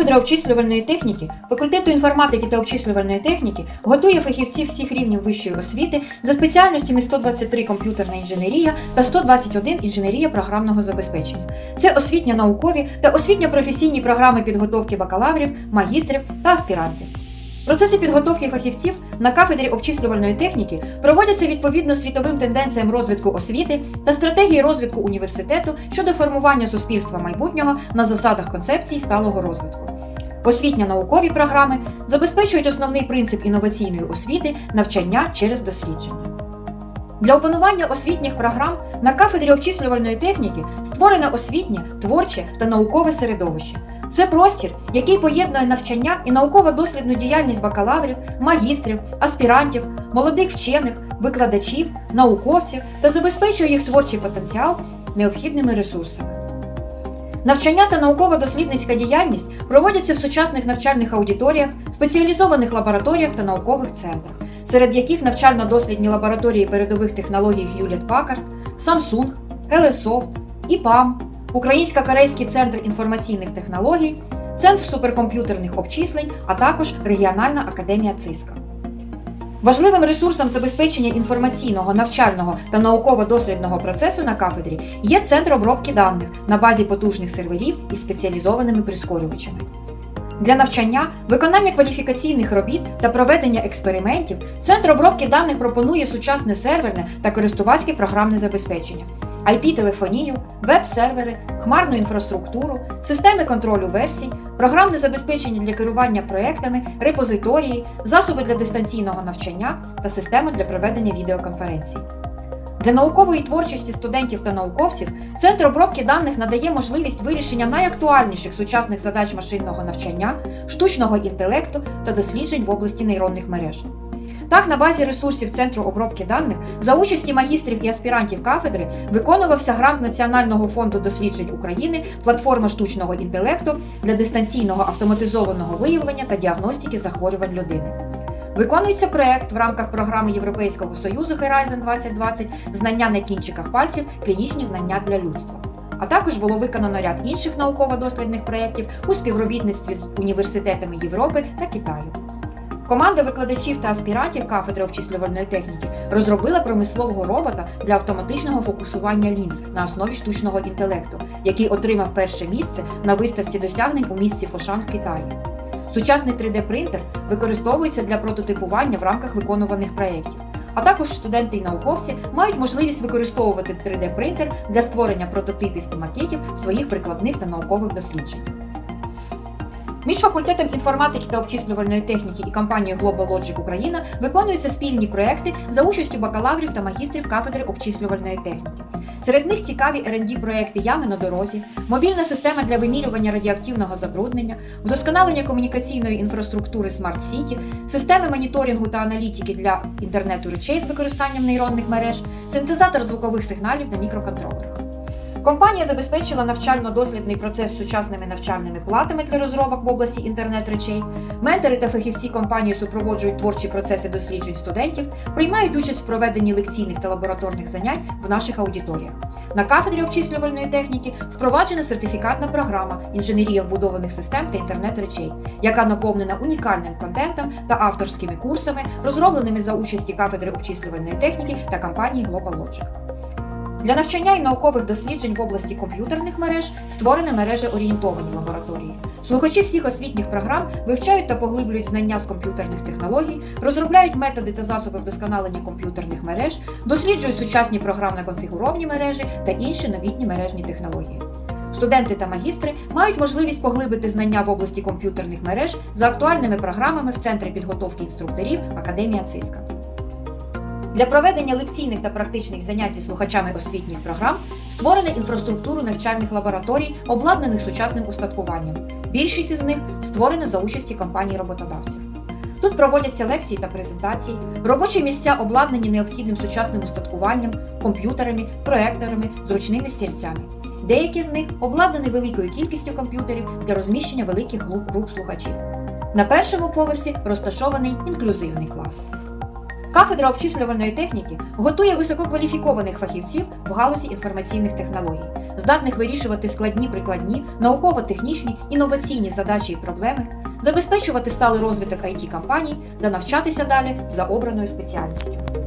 Кафедра обчислювальної техніки факультету інформатики та обчислювальної техніки готує фахівців всіх рівнів вищої освіти за спеціальностями 123 комп'ютерна інженерія та 121 інженерія програмного забезпечення. Це освітньо-наукові та освітньо-професійні програми підготовки бакалаврів, магістрів та аспірантів. Процеси підготовки фахівців на кафедрі обчислювальної техніки проводяться відповідно світовим тенденціям розвитку освіти та стратегії розвитку університету щодо формування суспільства майбутнього на засадах концепції сталого розвитку. Освітньо-наукові програми забезпечують основний принцип інноваційної освіти навчання через дослідження. Для опанування освітніх програм на кафедрі обчислювальної техніки створене освітнє, творче та наукове середовище. Це простір, який поєднує навчання і науково-дослідну діяльність бакалаврів, магістрів, аспірантів, молодих вчених, викладачів, науковців та забезпечує їх творчий потенціал необхідними ресурсами. Навчання та науково-дослідницька діяльність проводяться в сучасних навчальних аудиторіях, спеціалізованих лабораторіях та наукових центрах, серед яких навчально-дослідні лабораторії передових технологій Hewlett Packard, Samsung, Telesoft, ІПАМ, Українсько-Корейський центр інформаційних технологій, Центр суперкомп'ютерних обчислень, а також Регіональна академія ЦИСКА. Важливим ресурсом забезпечення інформаційного, навчального та науково-дослідного процесу на кафедрі є центр обробки даних на базі потужних серверів із спеціалізованими прискорювачами. Для навчання, виконання кваліфікаційних робіт та проведення експериментів Центр обробки даних пропонує сучасне серверне та користувацьке програмне забезпечення, IP-телефонію, веб-сервери, хмарну інфраструктуру, системи контролю версій, програмне забезпечення для керування проектами, репозиторії, засоби для дистанційного навчання та систему для проведення відеоконференцій. Для наукової творчості студентів та науковців Центр обробки даних надає можливість вирішення найактуальніших сучасних задач машинного навчання, штучного інтелекту та досліджень в області нейронних мереж. Так, на базі ресурсів Центру обробки даних за участі магістрів і аспірантів кафедри виконувався грант Національного фонду досліджень України платформа штучного інтелекту для дистанційного автоматизованого виявлення та діагностики захворювань людини. Виконується проект в рамках програми Європейського Союзу Horizon 2020 Знання на кінчиках пальців, клінічні знання для людства. А також було виконано ряд інших науково-дослідних проєктів у співробітництві з університетами Європи та Китаю. Команда викладачів та аспірантів кафедри обчислювальної техніки розробила промислового робота для автоматичного фокусування лінз на основі штучного інтелекту, який отримав перше місце на виставці досягнень у місті Фошан в Китаї. Сучасний 3D-принтер використовується для прототипування в рамках виконуваних проєктів. А також студенти і науковці мають можливість використовувати 3D-принтер для створення прототипів і макетів своїх прикладних та наукових досліджень. Між факультетом інформатики та обчислювальної техніки і компанією Global Logic Україна виконуються спільні проекти за участю бакалаврів та магістрів кафедри обчислювальної техніки. Серед них цікаві rd проекти Ями на дорозі, мобільна система для вимірювання радіоактивного забруднення, вдосконалення комунікаційної інфраструктури Smart City, системи моніторингу та аналітики для інтернету речей з використанням нейронних мереж, синтезатор звукових сигналів на мікроконтролерах. Компанія забезпечила навчально-дослідний процес сучасними навчальними платами для розробок в області інтернет-речей. Ментори та фахівці компанії супроводжують творчі процеси досліджень студентів, приймають участь в проведенні лекційних та лабораторних занять в наших аудиторіях. На кафедрі обчислювальної техніки впроваджена сертифікатна програма інженерія вбудованих систем та інтернет-речей, яка наповнена унікальним контентом та авторськими курсами, розробленими за участі кафедри обчислювальної техніки та компанії Global Logic. Для навчання і наукових досліджень в області комп'ютерних мереж створені мережі орієнтовані лабораторії. Слухачі всіх освітніх програм вивчають та поглиблюють знання з комп'ютерних технологій, розробляють методи та засоби вдосконалення комп'ютерних мереж, досліджують сучасні програмно-конфігуровні мережі та інші новітні мережні технології. Студенти та магістри мають можливість поглибити знання в області комп'ютерних мереж за актуальними програмами в Центрі підготовки інструкторів Академія ЦИСКА. Для проведення лекційних та практичних занять зі слухачами освітніх програм створено інфраструктуру навчальних лабораторій, обладнаних сучасним устаткуванням. Більшість із них створено за участі компаній роботодавців. Тут проводяться лекції та презентації, робочі місця обладнані необхідним сучасним устаткуванням, комп'ютерами, проекторами, зручними стільцями. Деякі з них обладнані великою кількістю комп'ютерів для розміщення великих груп слухачів. На першому поверсі розташований інклюзивний клас. Кафедра обчислювальної техніки готує висококваліфікованих фахівців в галузі інформаційних технологій. здатних вирішувати складні прикладні, науково-технічні, інноваційні задачі і проблеми, забезпечувати сталий розвиток it компаній та навчатися далі за обраною спеціальністю.